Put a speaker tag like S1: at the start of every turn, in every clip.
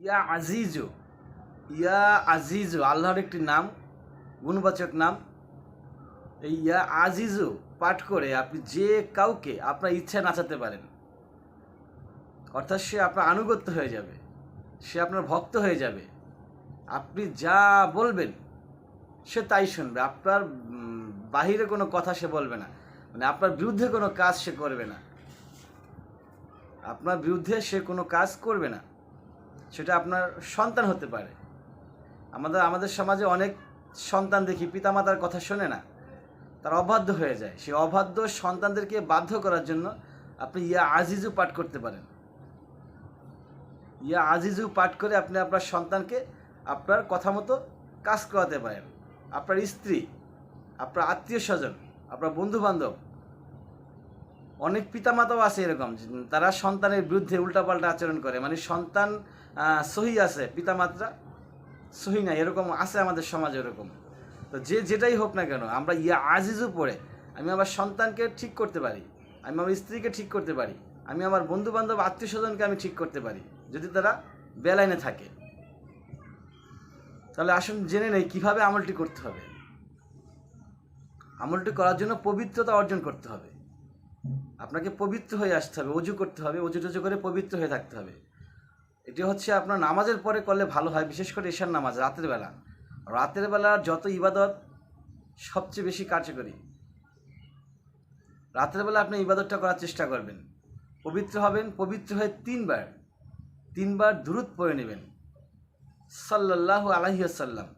S1: ইয়া আজিজু ইয়া আজিজু, আল্লাহর একটি নাম, গুণবাচক নাম। এই ইয়া আজিজু পাঠ করে আপনি যে কাউকে আপনার ইচ্ছা নাচাতে পারেন, অর্থাৎ সে আপনার আনুগত্য হয়ে যাবে, সে আপনার ভক্ত হয়ে যাবে, আপনি যা বলবেন সে তাই শুনবে। আপনার বাহিরে কোনো কথা সে বলবে না মানে আপনার বিরুদ্ধে কোনো কাজ সে করবে না। আপনার বিরুদ্ধে সে কোনো কাজ করবে না। সেটা আপনার সন্তান হতে পারে। আমাদের আমাদের সমাজে অনেক সন্তান দেখি পিতামাতার কথা শোনে না। তারা অবাধ্য হয়ে যায়। সেই অবাধ্য সন্তানদেরকে বাধ্য করার জন্য আপনি ইয়া আজিজু পাঠ করতে পারেন। ইয়া আজিজু পাঠ করে আপনি আপনার সন্তানকে আপনার কথা মতো কাজ করাতে পারেন। আপনার স্ত্রী, আপনার আত্মীয় স্বজন, আপনার বন্ধু বান্ধব অনেক পিতামাতাও আছে এরকম, তারা সন্তানের বিরুদ্ধে উল্টাপাল্টা আচরণ করে। মানে সন্তান সহি আছে পিতামাত্রা সহি না এরকম আছে আমাদের সমাজে এরকম। তো যে যেটাই হোক না কেন, আমরা ইয়া আজিজু পড়ে, আমি আমার সন্তানকে ঠিক করতে পারি, আমি আমার স্ত্রীকে ঠিক করতে পারি, আমি আমার বন্ধু বান্ধব আত্মীয় স্বজনকে আমি ঠিক করতে পারি, যদি তারা বেলাইনে থাকে। তাহলে আসুন জেনে নেই কীভাবে আমলটি করতে হবে। আমলটি করার জন্য পবিত্রতা অর্জন করতে হবে। আপনাকে পবিত্র হয়ে আসতে হবে, অজু করতে হবে, অজু টজু করে পবিত্র হয়ে থাকতে হবে। এটি হচ্ছে আপনার নামাজের পরে করলে ভালো হয়, বিশেষ করে এশার নামাজ, রাতের বেলা। রাতের বেলা যত ইবাদত, সবচেয়ে বেশি কার্যকরী। রাতের বেলা আপনি ইবাদতটা করার চেষ্টা করবেন। পবিত্র হবেন, পবিত্র হয়ে তিনবার তিনবার দূরত পড়ে নেবেন। সাল্লাহ আলহিয়াসাল্লাম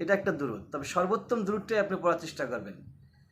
S1: এটা একটা দূরত তবে সর্বোত্তম দূরটাই আপনি পড়ার চেষ্টা করবেন।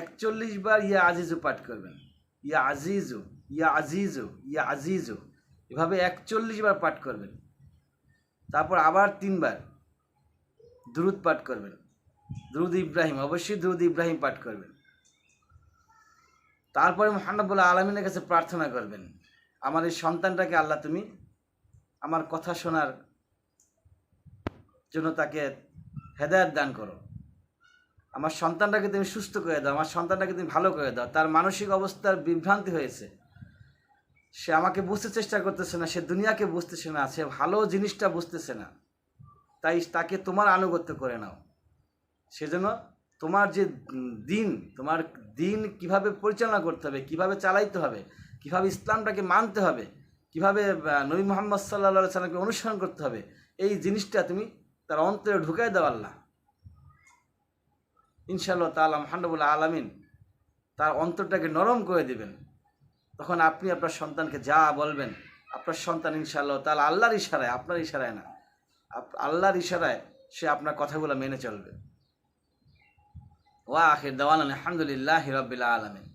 S1: একচল্লিশ বার ইয়া আজিজু পাঠ করবেন। ইয়া আজিজু ইয়া আজিজু ইয়া আজিজু। এভাবে একচল্লিশ বার পাঠ করবেন। তারপর আবার তিনবার দ্রুত পাঠ করবেন। দ্রুদ ইব্রাহিম, অবশ্যই দ্রুদ ইব্রাহিম পাঠ করবেন। তারপরে মহানবুল্লাহ আলমিনের কাছে প্রার্থনা করবেন, আমার এই সন্তানটাকে আল্লাহ তুমি আমার কথা শোনার জন্য তাকে হেদায়ত দান করো। আমার সন্তানটাকে তুমি সুস্থ করে দাও, আমার সন্তানটাকে তুমি ভালো করে দাও। তার মানসিক অবস্থার বিভ্রান্তি হয়েছে। সে আমাকে বুঝতে চেষ্টা করতেছে না, সে দুনিয়াকে বুঝতেছে না, সে ভালো জিনিসটা বুঝতেছে না। তাই তাকে তোমার আনুগত্য করে নাও। সেজন্য তোমার যে দিন, তোমার দিন কীভাবে পরিচালনা করতে হবে, কীভাবে চালাইতে হবে, কীভাবে ইসলামটাকে মানতে হবে, কীভাবে নবী মোহাম্মদ সাল্লা সাল্লামকে অনুসরণ করতে হবে, এই জিনিসটা তুমি তার অন্তরে ঢুকাই দাও আল্লাহ। ইনশাআল্লাহ তালা মহানবুল্লাহ আলমিন তার অন্তরটাকে নরম করে দিবেন। তখন আপনি আপনার সন্তানকে যা বলবেন, আপনার সন্তান ইনশাআল্লাহ তাহলে আল্লাহর ইশারায়, আপনার ইশারায় না আল্লাহর ইশারায় সে আপনার কথাগুলো মেনে চলবে। ওয়া আখির দেওয়ান আলহামদুলিল্লাহ হিরবিল্লা আলমিন।